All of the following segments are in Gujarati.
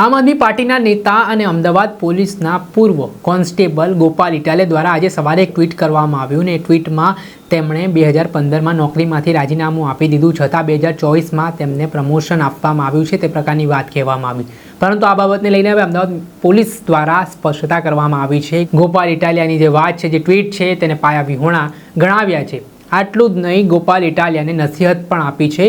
આમ આદમી પાર્ટીના નેતા અને અમદાવાદ પોલીસના પૂર્વ કોન્સ્ટેબલ ગોપાલ ઇટાલે દ્વારા આજે સવારે એક ટ્વીટ કરવામાં આવ્યું ને ટ્વીટમાં તેમણે બે હજાર પંદરમાં નોકરીમાંથી રાજીનામું આપી દીધું, છતાં બે હજાર ચોવીસમાં તેમને પ્રમોશન આપવામાં આવ્યું છે તે પ્રકારની વાત કહેવામાં આવી. પરંતુ આ બાબતને લઈને હવે અમદાવાદ પોલીસ દ્વારા સ્પષ્ટતા કરવામાં આવી છે. ગોપાલ ઇટાલિયાની જે વાત છે, જે ટ્વીટ છે, તેને પાયા વિહોણા ગણાવ્યા છે. આટલું જ નહીં, ગોપાલ ઇટાલિયાને નસીહત પણ આપી છે.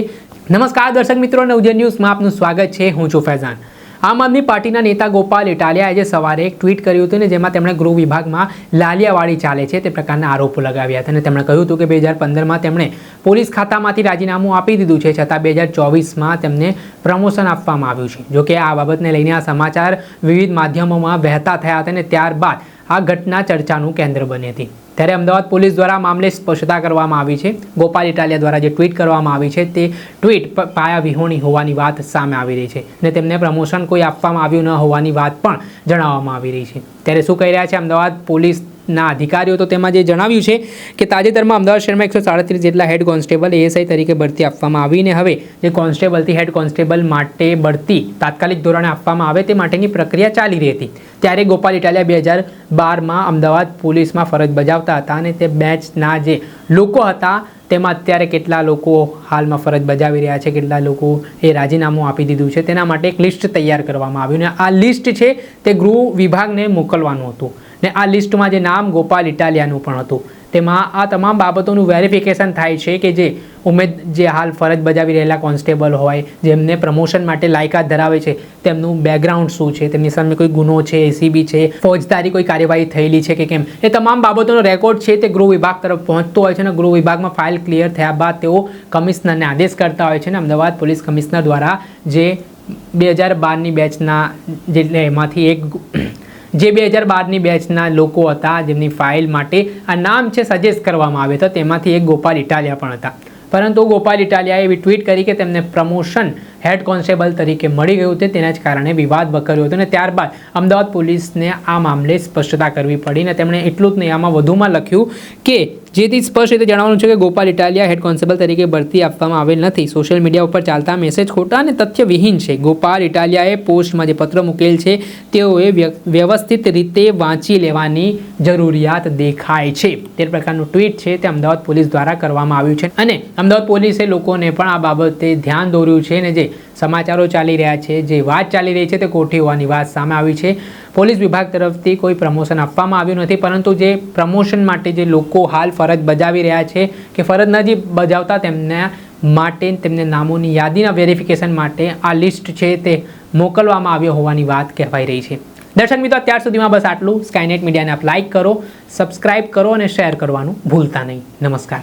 નમસ્કાર દર્શક મિત્રો, નવજન ન્યૂઝમાં આપનું સ્વાગત છે. હું છું ફૈઝાન. આમ આદમી પાર્ટીના નેતા ગોપાલ ઇટાલિયાએ આજે સવારે એક ટ્વીટ કર્યું હતું ને જેમાં તેમણે ગૃહ વિભાગમાં લાલિયાવાડી ચાલે છે તે પ્રકારના આરોપો લગાવ્યા હતા. અને તેમણે કહ્યું હતું કે બે હજાર પંદરમાં તેમણે પોલીસ ખાતામાંથી રાજીનામું આપી દીધું છે, છતાં બે હજાર ચોવીસમાં તેમને પ્રમોશન આપવામાં આવ્યું છે. જોકે આ બાબતને લઈને આ સમાચાર વિવિધ માધ્યમોમાં વહેતા થયા હતા અને ત્યારબાદ આ ઘટના ચર્ચાનું કેન્દ્ર બની હતી. ત્યારે અમદાવાદ પોલીસ દ્વારા મામલે સ્પષ્ટતા કરવામાં આવી છે. ગોપાલ ઇટાલિયા દ્વારા જે ટ્વીટ કરવામાં આવી છે તે ટ્વીટ પાયા વિહોણી હોવાની વાત સામે આવી રહી છે અને તેમને પ્રમોશન કોઈ આપવામાં આવ્યું ન હોવાની વાત પણ જણાવવામાં આવી રહી છે. ત્યારે શું કહી રહ્યા છે? અમદાવાદ પોલીસના અધિકારીઓ તો તેમાં જે જણાવ્યું છે કે તાજેતરમાં અમદાવાદ શહેરમાં એકસો સાડત્રીસ જેટલા હેડ કોન્સ્ટેબલ એએસઆઈ તરીકે ભરતી આપવામાં આવીને હવે જે કોન્સ્ટેબલથી હેડ કોન્સ્ટેબલ માટે ભરતી તાત્કાલિક ધોરણે આપવામાં આવે તે માટેની પ્રક્રિયા ચાલી રહી હતી. ત્યારે ગોપાલ ઇટાલિયા બે હજાર બારમાં અમદાવાદ પોલીસમાં ફરજ બજાવતા હતા અને તે બેચના જે લોકો હતા તેમાં અત્યારે કેટલા લોકો હાલમાં ફરજ બજાવી રહ્યા છે, કેટલા લોકો એ રાજીનામું આપી દીધું છે, તેના માટે એક લિસ્ટ તૈયાર કરવામાં આવ્યું અને આ લિસ્ટ છે તે ગૃહ વિભાગને મોકલવાનું હતું. ને આ લિસ્ટમાં જે નામ ગોપાલ ઇટાલિયાનું પણ હતું. તેમાં આ તમામ બાબતોનું વેરિફિકેશન થાય છે કે જે ઉમેદ જે હાલ ફરજ બજાવી રહેલા કોન્સ્ટેબલ હોય, જેમને પ્રમોશન માટે લાયકાત ધરાવે છે, તેમનું બેકગ્રાઉન્ડ શું છે, તેમની સામે કોઈ ગુનો છે એસીબી છે, ફોજદારી કોઈ કાર્યવાહી થયેલી છે કે કેમ, એ તમામ બાબતોનો રેકોર્ડ છે તે ગૃહ વિભાગ તરફ પહોંચતો હોય છે અને ગૃહ વિભાગમાં ફાઇલ ક્લિયર થયા બાદ તેઓ કમિશનરને આદેશ કરતા હોય છે ને અમદાવાદ પોલીસ કમિશનર દ્વારા જે બે હજાર બારની બેચના જે એમાંથી એક જે બે હજાર બારની બેચના લોકો હતા, જેમની ફાઇલ માટે આ નામ છે સજેસ્ટ કરવામાં આવ્યો હતો, તેમાંથી એક ગોપાલ ઇટાલિયા પણ હતા. પરંતુ ગોપાલ ઇટાલિયાએ એવી ટ્વીટ કરી કે તેમને પ્રમોશન હેડ કોન્સ્ટેબલ તરીકે મળી ગયું તે તેના જ કારણે વિવાદ વકર્યો હતો અને ત્યારબાદ અમદાવાદ પોલીસને આ મામલે સ્પષ્ટતા કરવી પડી અને તેમણે એટલું જ નહીં, આમાં વધુમાં લખ્યું કે જેથી સ્પષ્ટ રીતે જણાવવાનું છે કે ગોપાલ ઇટાલિયા હેડ કોન્સ્ટેબલ તરીકે ભરતી આપવામાં આવેલ નથી. સોશિયલ મીડિયા ઉપર ચાલતા મેસેજ ખોટા અને તથ્યવિહીન છે. ગોપાલ ઇટાલિયાએ પોસ્ટમાં જે પત્ર મૂકેલ છે, તેઓએ વ્ય- વ્યવસ્થિત રીતે વાંચી લેવાની જરૂરિયાત દેખાય છે. તે પ્રકારનું ટ્વીટ છે, તે અમદાવાદ પોલીસ દ્વારા કરવામાં આવ્યું છે. અને અમદાવાદ પોલીસે લોકોને પણ આ બાબતે ધ્યાન દોર્યું છે અને જે સમાચારો ચાલી રહ્યા છે. જે વાત ચાલી રહી છે તે ખોટી હોવાની વાત સામે આવી છે. પોલીસ વિભાગ તરફથી કોઈ પ્રમોશન આપવામાં આવ્યું નથી, પરંતુ જે પ્રમોશન માટે જે લોકો હાલ ફરજ બજાવી રહ્યા છે કે ફરજ નથી બજાવતા તેમના માટે, તેમને નામોની યાદીના વેરિફિકેશન માટે આ લિસ્ટ છે તે મોકલવામાં આવ્યો હોવાની વાત કહેવાઈ રહી છે. દર્શક મિત્રો, અત્યાર સુધીમાં બસ આટલું. સ્કાયનેટ મીડિયાને આપ લાઇક કરો સબસ્ક્રાઇબ કરો અને શેર કરવાનું ભૂલતા નહીં. નમસ્કાર.